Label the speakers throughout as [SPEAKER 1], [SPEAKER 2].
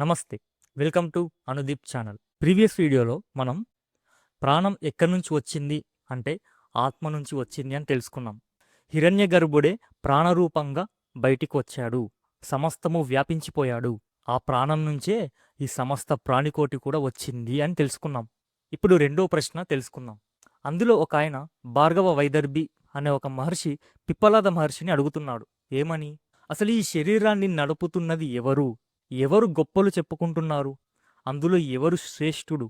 [SPEAKER 1] నమస్తే welcome to Anudeep channel. Previous వీడియోలో మనం ప్రాణం ఎక్కడి నుంచి వచ్చింది అంటే ఆత్మ నుంచి వచ్చింది అని తెలుసుకున్నాం. హిరణ్య గర్భుడే ప్రాణరూపంగా బయటికి వచ్చాడు. సమస్తము వ్యాపించిపోయాడు. ఆ ప్రాణం నుంచే ఈ సమస్త ప్రాణికోటి కూడా వచ్చింది అని తెలుసుకున్నాం. ఇప్పుడు రెండో ప్రశ్న తెలుసుకుందాం. అందులో ఒక ఆయన భార్గవ వైదర్భి అనే ఒక మహర్షి పిప్పలాద మహర్షిని అడుగుతున్నాడు. ఏమని? అసలు ఈ శరీరాన్ని నడుపుతున్నది ఎవరు? ఎవరు గొప్పలు చెప్పుకుంటున్నారు? అందులో ఎవరు శ్రేష్ఠుడు?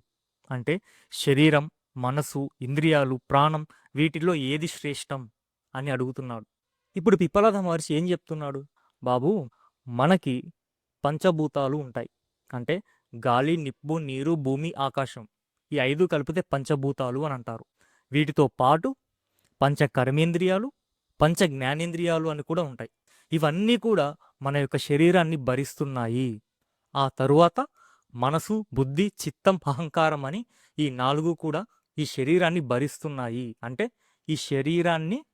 [SPEAKER 1] అంటే శరీరం మనసు ఇంద్రియాలు ప్రాణం వీటిలో ఏది శ్రేష్టం అని అడుగుతున్నాడు. ఇప్పుడు పిప్పలాద మహర్షి ఏం చెప్తున్నాడు? బాబు మనకి పంచభూతాలు ఉంటాయి. అంటే గాలి నిప్పు నీరు భూమి ఆకాశం. ఈ ఐదు కలిపితే పంచభూతాలు అని అంటారు. వీటితో పాటు పంచ కర్మేంద్రియాలు పంచ జ్ఞానేంద్రియాలు అని కూడా ఉంటాయి. ఇవన్నీ కూడా మన యొక్క శరీరాన్ని భరిస్తున్నాయి. ఆ తరువాత మనసు బుద్ధి చిత్తం అహంకారం అని ఈ నాలుగు కూడా ఈ శరీరాన్ని భరిస్తున్నాయి. అంటే ఈ శరీరాన్ని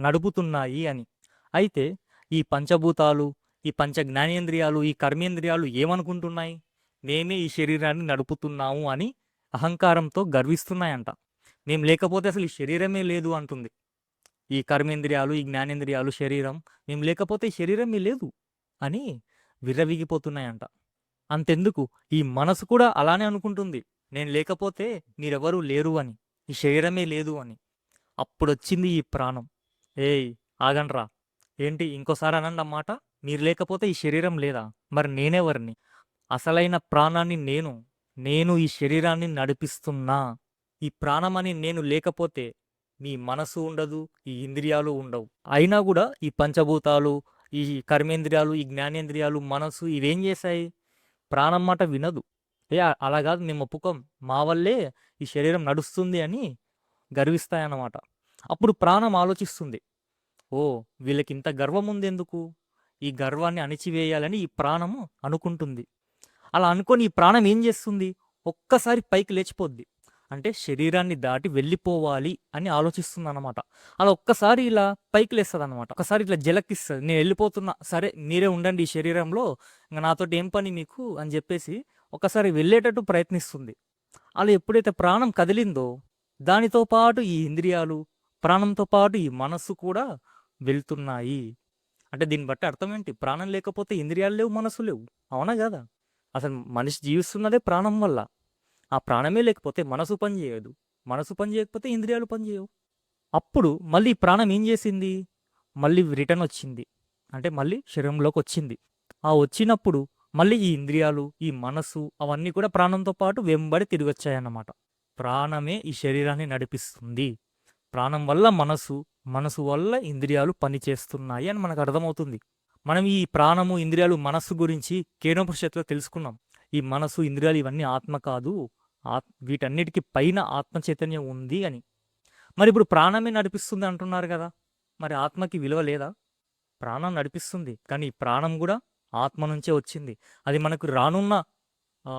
[SPEAKER 1] నడుపుతున్నాయి అని. అయితే ఈ పంచభూతాలు ఈ పంచ జ్ఞానేంద్రియాలు ఈ కర్మేంద్రియాలు ఏమనుకుంటున్నాయి? మేమే ఈ శరీరాన్ని నడుపుతున్నాము అని అహంకారంతో గర్విస్తున్నాయంట. మేము లేకపోతే అసలు ఈ శరీరమే లేదు అంటుంది. ఈ కర్మేంద్రియాలు ఈ జ్ఞానేంద్రియాలు శరీరం మేము లేకపోతే ఈ శరీరమే లేదు అని విర్రవిగిపోతున్నాయంట. అంతెందుకు? ఈ మనసు కూడా అలానే అనుకుంటుంది. నేను లేకపోతే మీరెవరూ లేరు అని ఈ శరీరమే లేదు అని. అప్పుడొచ్చింది ఈ ప్రాణం. ఏయ్ ఆగండ్రా. ఏంటి ఇంకోసారి అనండి అన్నమాట మీరు లేకపోతే ఈ శరీరం లేదా? మరి నేనెవరిని? అసలైన ప్రాణాన్ని నేను నేను ఈ శరీరాన్ని నడిపిస్తున్నా. ఈ ప్రాణం అని నేను లేకపోతే మీ మనసు ఉండదు ఈ ఇంద్రియాలు ఉండవు. అయినా కూడా ఈ పంచభూతాలు ఈ కర్మేంద్రియాలు ఈ జ్ఞానేంద్రియాలు మనసు ఇవేం చేశాయి? ప్రాణం మాట వినదు. ఏ అలా కాదు మేము ఒప్పుకోం. మా వల్లే ఈ శరీరం నడుస్తుంది అని గర్విస్తాయన్నమాట. అప్పుడు ప్రాణం ఆలోచిస్తుంది. ఓ వీళ్ళకి ఇంత గర్వం ఉంది ఎందుకు ఈ గర్వాన్ని అణిచివేయాలని ఈ ప్రాణము అనుకుంటుంది. అలా అనుకొని ఈ ప్రాణం ఏం చేస్తుంది? ఒక్కసారి పైకి లేచిపోద్ది. అంటే శరీరాన్ని దాటి వెళ్ళిపోవాలి అని ఆలోచిస్తుంది అనమాట అలా ఒక్కసారి ఇలా పైకి లేస్తుంది అనమాట ఒకసారి ఇట్లా జలకిస్తుంది. నేను వెళ్ళిపోతున్నా సరే మీరే ఉండండి ఈ శరీరంలో ఇంకా నాతోటి ఏం పని మీకు అని చెప్పేసి ఒకసారి వెళ్ళేటట్టు ప్రయత్నిస్తుంది. అలా ఎప్పుడైతే ప్రాణం కదిలిందో దానితో పాటు ఈ ఇంద్రియాలు ప్రాణంతో పాటు ఈ మనస్సు కూడా వెళ్తున్నాయి. అంటే దీన్ని బట్టి అర్థం ఏంటి? ప్రాణం లేకపోతే ఇంద్రియాలు లేవు మనసు లేవు. అవునా కదా? అసలు మనిషి జీవిస్తున్నదే ప్రాణం వల్ల. ఆ ప్రాణమే లేకపోతే మనసు పని చేయదు. మనసు పని చేయకపోతే ఇంద్రియాలు పని చేయవు. అప్పుడు మళ్ళీ ఈ ప్రాణం ఏం చేసింది? మళ్ళీ రిటర్న్ వచ్చింది. అంటే మళ్ళీ శరీరంలోకి వచ్చింది. ఆ వచ్చినప్పుడు మళ్ళీ ఈ ఇంద్రియాలు ఈ మనసు అవన్నీ కూడా ప్రాణంతో పాటు వెంబడి తిరిగి వచ్చాయన్నమాట. ప్రాణమే ఈ శరీరాన్ని నడిపిస్తుంది. ప్రాణం వల్ల మనసు మనసు వల్ల ఇంద్రియాలు పనిచేస్తున్నాయి అని మనకు అర్థమవుతుంది. మనం ఈ ప్రాణము ఇంద్రియాలు మనస్సు గురించి కేనోపనిషత్తులో తెలుసుకున్నాం. ఈ మనసు ఇంద్రియాలు ఇవన్నీ ఆత్మ కాదు. వీటన్నిటికీ పైన ఆత్మ చైతన్యం ఉంది అని. మరి ఇప్పుడు ప్రాణమే నడిపిస్తుంది అంటున్నారు కదా మరి ఆత్మకి విలువ లేదా? ప్రాణం నడిపిస్తుంది కానీ ఈ ప్రాణం కూడా ఆత్మ నుంచే వచ్చింది. అది మనకు రానున్న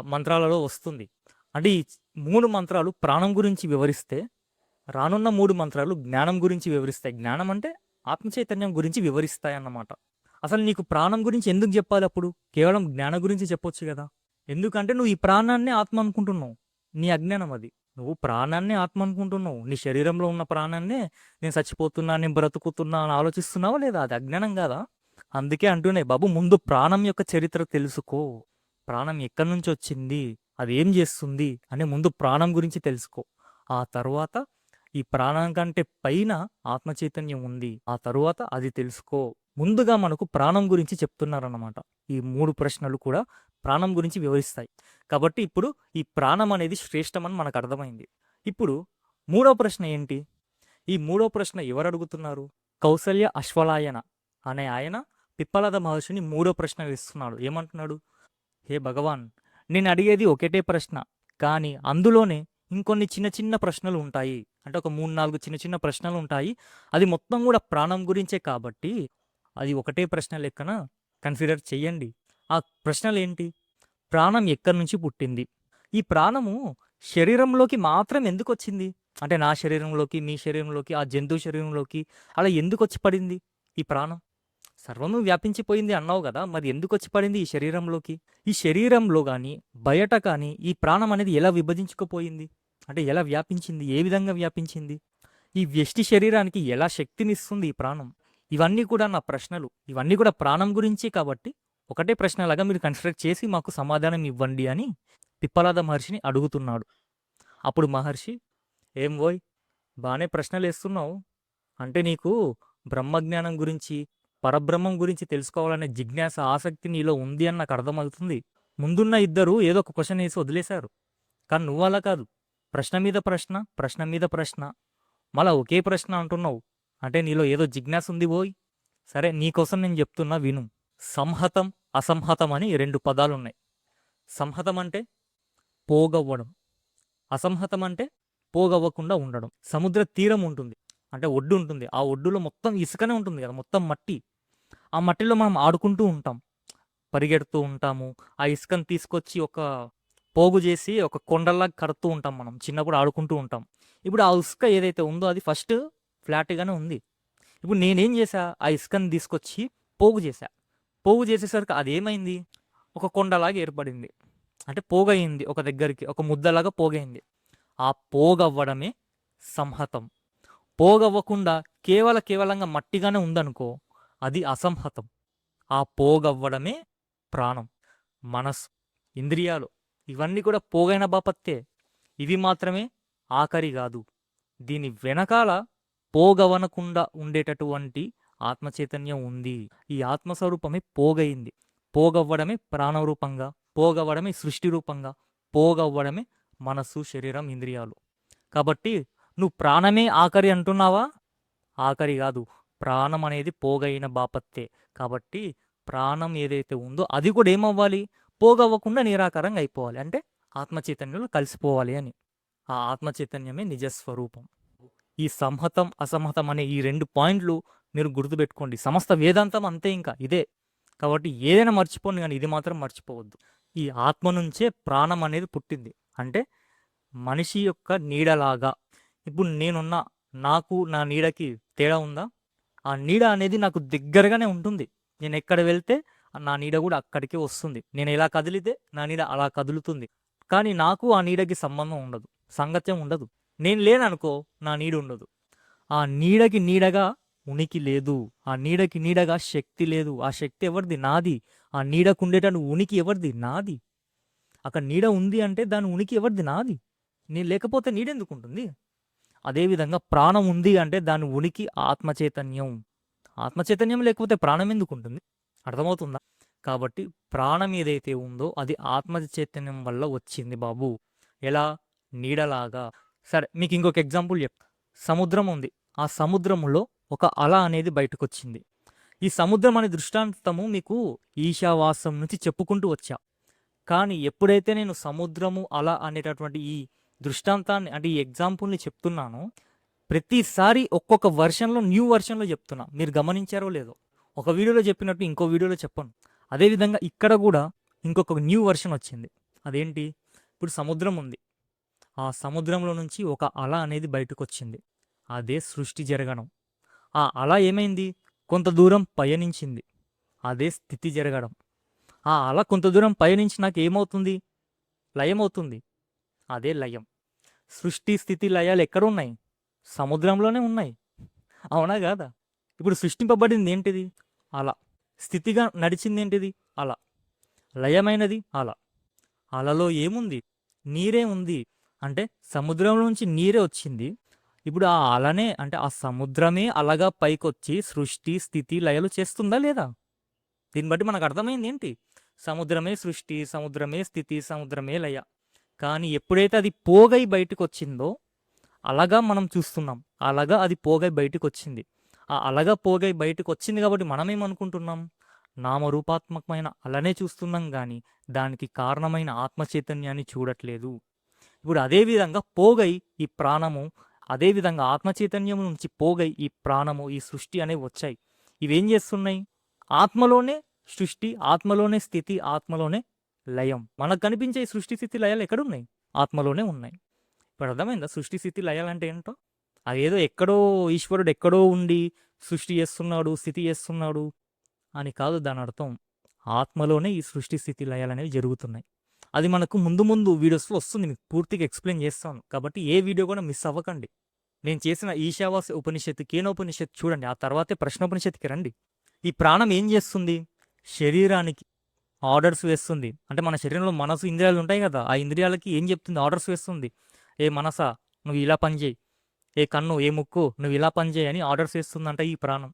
[SPEAKER 1] మంత్రాలలో వస్తుంది. అంటే ఈ మూడు మంత్రాలు ప్రాణం గురించి వివరిస్తే రానున్న మూడు మంత్రాలు జ్ఞానం గురించి వివరిస్తాయి. జ్ఞానం అంటే ఆత్మ చైతన్యం గురించి వివరిస్తాయి అన్నమాట. అసలు నీకు ప్రాణం గురించి ఎందుకు చెప్పాలి అప్పుడు? కేవలం జ్ఞానం గురించి చెప్పొచ్చు కదా. ఎందుకంటే నువ్వు ఈ ప్రాణాన్ని ఆత్మ అనుకుంటున్నావు. నీ అజ్ఞానం అది. నువ్వు ప్రాణాన్ని ఆత్మ అనుకుంటున్నావు నీ శరీరంలో ఉన్న ప్రాణాన్ని నేను చచ్చిపోతున్నా నేను బ్రతుకుతున్నా అని ఆలోచిస్తున్నావా లేదా? అది అజ్ఞానం కాదా? అందుకే అంటున్నాయి బాబు ముందు ప్రాణం యొక్క చరిత్ర తెలుసుకో. ప్రాణం ఎక్కడి నుంచి వచ్చింది? అది ఏం చేస్తుంది? అని ముందు ప్రాణం గురించి తెలుసుకో. ఆ తర్వాత ఈ ప్రాణం కంటే పైన ఆత్మ చైతన్యం ఉంది. ఆ తరువాత అది తెలుసుకో. ముందుగా మనకు ప్రాణం గురించి చెప్తున్నారన్నమాట. ఈ మూడు ప్రశ్నలు కూడా ప్రాణం గురించి వివరిస్తాయి. కాబట్టి ఇప్పుడు ఈ ప్రాణం అనేది శ్రేష్టమని మనకు అర్థమైంది. ఇప్పుడు మూడో ప్రశ్న ఏంటి? ఈ మూడో ప్రశ్న ఎవరు అడుగుతున్నారు? కౌసల్య అశ్వలాయన అనే ఆయన పిప్పలద మహర్షిని మూడో ప్రశ్న వేస్తున్నాడు. ఏమంటున్నాడు? హే భగవాన్ నేను అడిగేది ఒకటే ప్రశ్న. కానీ అందులోనే ఇంకొన్ని చిన్న చిన్న ప్రశ్నలు ఉంటాయి. అంటే ఒక మూడు నాలుగు చిన్న చిన్న ప్రశ్నలు ఉంటాయి. అది మొత్తం కూడా ప్రాణం గురించే కాబట్టి అది ఒకటే ప్రశ్న లెక్కన కన్సిడర్ చెయ్యండి. ఆ ప్రశ్నలు ఏంటి? ప్రాణం ఎక్కడి నుంచి పుట్టింది? ఈ ప్రాణము శరీరంలోకి మాత్రం ఎందుకు వచ్చింది? అంటే నా శరీరంలోకి మీ శరీరంలోకి ఆ జంతువు శరీరంలోకి అలా ఎందుకు వచ్చి పడింది ఈ ప్రాణం? సర్వము వ్యాపించిపోయింది అన్నావు కదా మరి ఎందుకు వచ్చి పడింది ఈ శరీరంలోకి? ఈ శరీరంలో కానీ బయట కానీ ఈ ప్రాణం అనేది ఎలా విభజించుకుపోయింది? అంటే ఎలా వ్యాపించింది? ఏ విధంగా వ్యాపించింది? ఈ వ్యష్టి శరీరానికి ఎలా శక్తినిస్తుంది ఈ ప్రాణం? ఇవన్నీ కూడా నా ప్రశ్నలు. ఇవన్నీ కూడా ప్రాణం గురించి కాబట్టి ఒకటే ప్రశ్నలాగా మీరు కన్సిడర్ చేసి మాకు సమాధానం ఇవ్వండి అని పిప్పలాద మహర్షిని అడుగుతున్నాడు. అప్పుడు మహర్షి ఏం పోయ్ బాగానే ప్రశ్నలు వేస్తున్నావు అంటే నీకు బ్రహ్మజ్ఞానం గురించి పరబ్రహ్మం గురించి తెలుసుకోవాలనే జిజ్ఞాస ఆసక్తి నీలో ఉంది అని నాకు అర్థమవుతుంది. ముందున్న ఇద్దరు ఏదో ఒక క్వశ్చన్ వేసి వదిలేశారు. కానీ నువ్వు అలా కాదు. ప్రశ్న మీద ప్రశ్న ప్రశ్న మీద ప్రశ్న. మళ్ళా ఒకే ప్రశ్న అంటున్నావు. అంటే నీలో ఏదో జిజ్ఞాస ఉంది పోయ్ సరే నీకోసం నేను చెప్తున్నా విను. సంహతం అసంహతం అని రెండు పదాలు ఉన్నాయి సంహతం అంటే పోగవ్వడం. అసంహతం అంటే పోగవ్వకుండా ఉండడం. సముద్ర తీరం ఉంటుంది. అంటే ఒడ్డు ఉంటుంది. ఆ ఒడ్డులో మొత్తం ఇసుకనే ఉంటుంది కదా మొత్తం మట్టి. ఆ మట్టిలో మనం ఆడుకుంటూ ఉంటాం. పరిగెడుతూ ఉంటాము. ఆ ఇసుకను తీసుకొచ్చి ఒక పోగు చేసి ఒక కొండల్లా కడుతూ ఉంటాం మనం. చిన్నప్పుడు ఆడుకుంటూ ఉంటాం. ఇప్పుడు ఆ ఇసుక ఏదైతే ఉందో అది ఫస్ట్ ఫ్లాట్గానే ఉంది. ఇప్పుడు నేనేం చేశా? ఆ ఇసుకని తీసుకొచ్చి పోగు చేశా. పోగు చేసేసరికి అదేమైంది? ఒక కొండలాగా ఏర్పడింది. అంటే పోగయింది ఒక దగ్గరికి ఒక ముద్దలాగా పోగైంది ఆ పోగవ్వడమే సంహతం. పోగవ్వకుండా కేవల కేవలంగా మట్టిగానే ఉందనుకో అది అసంహతం. ఆ పోగవ్వడమే ప్రాణం. మనస్సు ఇంద్రియాలు ఇవన్నీ కూడా పోగైన బాపత్తే. ఇవి మాత్రమే ఆఖరి కాదు. దీని వెనకాల పోగవనకుండా ఉండేటటువంటి ఆత్మచైతన్యం ఉంది. ఈ ఆత్మస్వరూపమే పోగయింది పోగవ్వడమే ప్రాణరూపంగా పోగవ్వడమే సృష్టి రూపంగా పోగవ్వడమే మనస్సు శరీరం ఇంద్రియాలు. కాబట్టి నువ్వు ప్రాణమే ఆఖరి అంటున్నావా? ఆఖరి కాదు. ప్రాణం అనేది పోగైన బాపత్తే. కాబట్టి ప్రాణం ఏదైతే ఉందో అది కూడా ఏమవ్వాలి? పోగవ్వకుండా నిరాకారంగా అయిపోవాలి. అంటే ఆత్మచైతన్యంలో కలిసిపోవాలి అని. ఆ ఆత్మచైతన్యమే నిజస్వరూపం ఈ సంహతం అసంహతం అనే ఈ రెండు పాయింట్లు మీరు గుర్తుపెట్టుకోండి. సమస్త వేదాంతం అంతే ఇంకా ఇదే. కాబట్టి ఏదైనా మర్చిపోండి కానీ ఇది మాత్రం మర్చిపోవద్దు. ఈ ఆత్మ నుంచే ప్రాణం అనేది పుట్టింది. అంటే మనిషి యొక్క నీడలాగా. ఇప్పుడు నేనున్న నాకు నా నీడకి తేడా ఉందా? ఆ నీడ అనేది నాకు దగ్గరగానే ఉంటుంది. నేను ఎక్కడ వెళ్తే నా నీడ కూడా అక్కడికే వస్తుంది. నేను ఎలా కదిలితే నా నీడ అలా కదులుతుంది. కానీ నాకు ఆ నీడకి సంబంధం ఉండదు. సంగత్యం ఉండదు. నేను లేననుకో నా నీడ ఉండదు. ఆ నీడకి నీడగా ఉనికి లేదు. ఆ నీడకి నీడగా శక్తి లేదు. ఆ శక్తి ఎవరిది? నాది. ఆ నీడకు ఉండేటటువంటి ఉనికి ఎవరిది? నాది. అక్కడ నీడ ఉంది అంటే దాని ఉనికి ఎవరిది? నాది. నేను లేకపోతే నీడెందుకు ఉంటుంది? అదేవిధంగా ప్రాణం ఉంది అంటే దాని ఉనికి ఆత్మచైతన్యం. ఆత్మచైతన్యం లేకపోతే ప్రాణం ఎందుకు ఉంటుంది? అర్థమవుతుందా? కాబట్టి ప్రాణం ఏదైతే ఉందో అది ఆత్మ చైతన్యం వల్ల వచ్చింది బాబు. ఎలా? నీడలాగా. సరే మీకు ఇంకొక ఎగ్జాంపుల్ చెప్తా. సముద్రం ఉంది. ఆ సముద్రములో ఒక అల అనేది బయటకు వచ్చింది ఈ సముద్రం అనే దృష్టాంతము మీకు ఈశావాసం నుంచి చెప్పుకుంటూ వచ్చా. కానీ ఎప్పుడైతే నేను సముద్రము అల అనేటటువంటి ఈ దృష్టాంతాన్ని అంటే ఈ ఎగ్జాంపుల్ని చెప్తున్నానో ప్రతిసారి ఒక్కొక్క వర్షన్లో న్యూ వర్షన్లో చెప్తున్నా. మీరు గమనించారో లేదో. ఒక వీడియోలో చెప్పినట్టు ఇంకో వీడియోలో చెప్పను. అదేవిధంగా ఇక్కడ కూడా ఇంకొక న్యూ వర్షన్ వచ్చింది. అదేంటి? ఇప్పుడు సముద్రం ఉంది. ఆ సముద్రంలో నుంచి ఒక అల అనేది బయటకు వచ్చింది అదే సృష్టి జరగడం. ఆ అల ఏమైంది? కొంత దూరం పయనించింది. అదే స్థితి జరగడం. ఆ అల కొంత దూరం పయనించి నాకు ఏమవుతుంది? లయమవుతుంది. అదే లయం. సృష్టి స్థితి లయాలు ఎక్కడ ఉన్నాయి సముద్రంలోనే ఉన్నాయి. అవునా కాదా? ఇప్పుడు సృష్టింపబడింది ఏంటిది? అలా. స్థితిగా నడిచింది ఏంటిది అలా. లయమైనది? అలా. అలలో ఏముంది? నీరే ఉంది. అంటే సముద్రం నుంచి నీరే వచ్చింది. ఇప్పుడు ఆ అలనే అంటే ఆ సముద్రమే అలగా పైకొచ్చి సృష్టి స్థితి లయలు చేస్తుందా లేదా? దీన్ని బట్టి మనకు అర్థమైంది ఏంటి? సముద్రమే సృష్టి సముద్రమే స్థితి సముద్రమే లయ. కానీ ఎప్పుడైతే అది పోగై బయటకు వచ్చిందో అలాగా మనం చూస్తున్నాం. అలాగా అది పోగై బయటకు వచ్చింది ఆ అలగా పోగై బయటకు వచ్చింది కాబట్టి మనమేమనుకుంటున్నాం? నామరూపాత్మకమైన అలనే చూస్తున్నాం కానీ దానికి కారణమైన ఆత్మ చైతన్యాన్ని చూడట్లేదు. ఇప్పుడు అదేవిధంగా పోగై ఈ ప్రాణము అదేవిధంగా ఆత్మ చైతన్యం నుంచి పోగై ఈ ప్రాణము ఈ సృష్టి అనేవి వచ్చాయి. ఇవేం చేస్తున్నాయి? ఆత్మలోనే సృష్టి ఆత్మలోనే స్థితి ఆత్మలోనే లయం. మనకు కనిపించే ఈ సృష్టి స్థితి లయాలు ఎక్కడున్నాయి? ఆత్మలోనే ఉన్నాయి. ఇప్పుడు అర్థమైందా? సృష్టి స్థితి లయాలు అంటే ఏంటో? అదేదో ఎక్కడో ఈశ్వరుడు ఎక్కడో ఉండి సృష్టి చేస్తున్నాడు స్థితి చేస్తున్నాడు అని కాదు దాని అర్థం. ఆత్మలోనే ఈ సృష్టి స్థితి లయాలు అనేవి జరుగుతున్నాయి. అది మనకు ముందు ముందు వీడియోస్లో వస్తుంది మీకు పూర్తిగా ఎక్స్ప్లెయిన్ చేస్తాను. కాబట్టి ఏ వీడియో కూడా మిస్ అవ్వకండి. నేను చేసిన ఈశావాస ఉపనిషత్తు కేనోపనిషత్తు చూడండి. ఆ తర్వాతే ప్రశ్నోపనిషత్తుకి రండి. ఈ ప్రాణం ఏం చేస్తుంది? శరీరానికి ఆర్డర్స్ వేస్తుంది. అంటే మన శరీరంలో మనసు ఇంద్రియాలు ఉంటాయి కదా ఆ ఇంద్రియాలకి ఏం చెప్తుంది? ఆర్డర్స్ వేస్తుంది. ఏ మనసా నువ్వు ఇలా పని చేయి. ఏ కన్ను ఏ ముక్కు నువ్వు ఇలా పనిచేయని ఆర్డర్స్ ఇస్తుందంట ఈ ప్రాణం.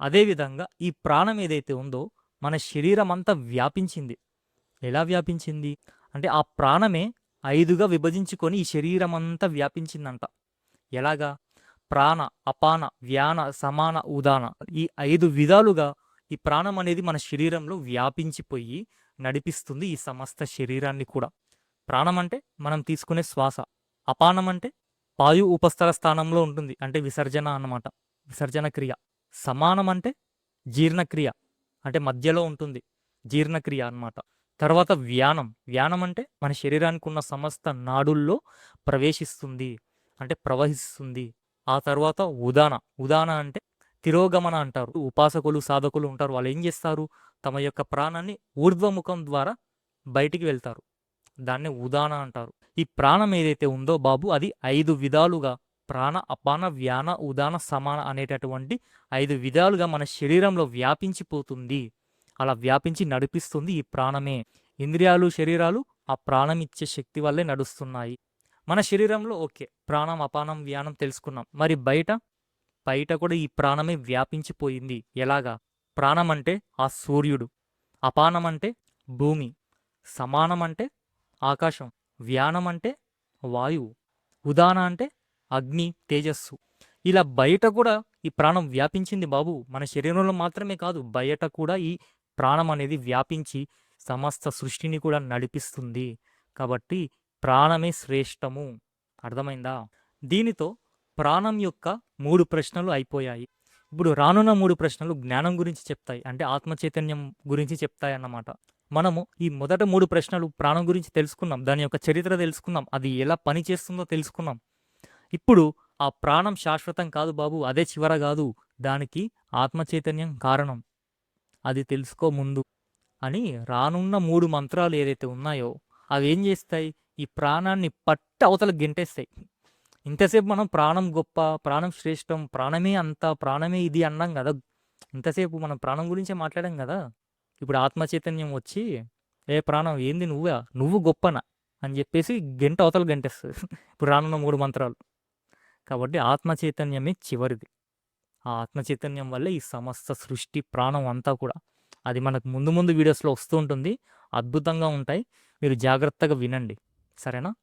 [SPEAKER 1] అదేవిధంగా ఈ ప్రాణం ఏదైతే ఉందో మన శరీరం అంతా వ్యాపించింది. ఎలా వ్యాపించింది? అంటే ఆ ప్రాణమే ఐదుగా విభజించుకొని ఈ శరీరం అంతా వ్యాపించిందంట. ఎలాగా? ప్రాణ అపాన వ్యాన సమాన ఉదాన ఈ ఐదు విధాలుగా ఈ ప్రాణం అనేది మన శరీరంలో వ్యాపించిపోయి నడిపిస్తుంది ఈ సమస్త శరీరాన్ని కూడా. ప్రాణం అంటే మనం తీసుకునే శ్వాస. అపానం అంటే పాయు ఉపస్థల స్థానంలో ఉంటుంది. అంటే విసర్జన అన్నమాట. విసర్జన క్రియ. సమానం అంటే జీర్ణక్రియ. అంటే మధ్యలో ఉంటుంది. జీర్ణక్రియ అన్నమాట. తర్వాత వ్యానం. వ్యానం అంటే మన శరీరానికి ఉన్న సమస్త నాడుల్లో ప్రవేశిస్తుంది. అంటే ప్రవహిస్తుంది. ఆ తర్వాత ఉదాన. ఉదాన అంటే తిరోగమన అంటారు. ఉపాసకులు సాధకులు ఉంటారు. వాళ్ళు ఏం చేస్తారు? తమ యొక్క ప్రాణాన్ని ఊర్ధ్వముఖం ద్వారా బయటికి వెళ్తారు. దాన్ని ఉదాన అంటారు. ఈ ప్రాణం ఏదైతే ఉందో బాబు అది ఐదు విధాలుగా ప్రాణ అపాన వ్యాన ఉదాన సమాన అనేటటువంటి ఐదు విధాలుగా మన శరీరంలో వ్యాపించిపోతుంది. అలా వ్యాపించి నడిపిస్తుంది ఈ ప్రాణమే. ఇంద్రియాలు శరీరాలు ఆ ప్రాణం ఇచ్చే శక్తి వల్లే నడుస్తున్నాయి. మన శరీరంలో ఓకే ప్రాణం అపానం వ్యానం తెలుసుకున్నాం. మరి బయట? బయట కూడా ఈ ప్రాణమే వ్యాపించిపోయింది. ఎలాగా? ప్రాణం అంటే ఆ సూర్యుడు. అపానం అంటే భూమి. సమానం అంటే ఆకాశం వ్యానం అంటే వాయువు ఉదాన అంటే అగ్ని తేజస్సు. ఇలా బయట కూడా ఈ ప్రాణం వ్యాపించింది బాబు. మన శరీరంలో మాత్రమే కాదు బయట కూడా ఈ ప్రాణం అనేది వ్యాపించి సమస్త సృష్టిని కూడా నడిపిస్తుంది. కాబట్టి ప్రాణమే శ్రేష్టము. అర్థమైందా? దీనితో ప్రాణం యొక్క మూడు ప్రశ్నలు అయిపోయాయి. ఇప్పుడు రానున్న మూడు ప్రశ్నలు జ్ఞానం గురించి చెప్తాయి. అంటే ఆత్మ చైతన్యం గురించి చెప్తాయి అన్నమాట మనము ఈ మొదట మూడు ప్రశ్నలు ప్రాణం గురించి తెలుసుకున్నాం దాని యొక్క చరిత్ర తెలుసుకున్నాం అది ఎలా పనిచేస్తుందో తెలుసుకున్నాం. ఇప్పుడు ఆ ప్రాణం శాశ్వతం కాదు బాబు అదే చివర కాదు దానికి ఆత్మచైతన్యం కారణం. అది తెలుసుకో ముందు అని రానున్న మూడు మంత్రాలు ఏదైతే ఉన్నాయో అవి ఏం చేస్తాయి? ఈ ప్రాణాన్ని పట్ట అవతల గెంటేస్తాయి. ఇంతసేపు మనం ప్రాణం గొప్ప ప్రాణం శ్రేష్టం ప్రాణమే అంత ప్రాణమే ఇది అన్నాం కదా. ఇంతసేపు మనం ప్రాణం గురించే మాట్లాడాం కదా. ఇప్పుడు ఆత్మచైతన్యం వచ్చి ఏ ప్రాణం ఏంది నువ్వా? నువ్వు గొప్పనా? అని చెప్పేసి గంట అవతల గంటేస్తుంది. ఇప్పుడు రానున్న మూడు మంత్రాలు. కాబట్టి ఆత్మచైతన్యమే చివరిది. ఆ ఆత్మచైతన్యం వల్ల వల్లే ఈ సమస్త సృష్టి ప్రాణం అంతా కూడా. అది మనకు ముందు ముందు వీడియోస్లో వస్తూ ఉంటుంది. అద్భుతంగా ఉంటాయి. మీరు జాగ్రత్తగా వినండి. సరేనా?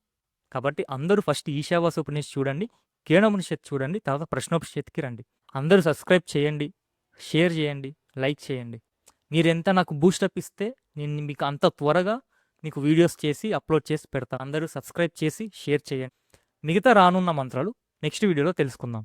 [SPEAKER 1] కాబట్టి అందరూ ఫస్ట్ ఈశావాస ఉపనిషత్ చూడండి కేణోపనిషత్ చూడండి తర్వాత ప్రశ్నోపనిషత్కి రండి. అందరూ సబ్స్క్రైబ్ చేయండి షేర్ చేయండి లైక్ చేయండి. మీరు ఎంత నాకు బూస్టప్ ఇస్తే నేను మీకు అంత త్వరగా మీకు వీడియోస్ చేసి అప్లోడ్ చేసి పెడతాను అందరూ సబ్స్క్రైబ్ చేసి షేర్ చేయండి. మిగతా రానున్న మంత్రాలు నెక్స్ట్ వీడియోలో తెలుసుకుందాం.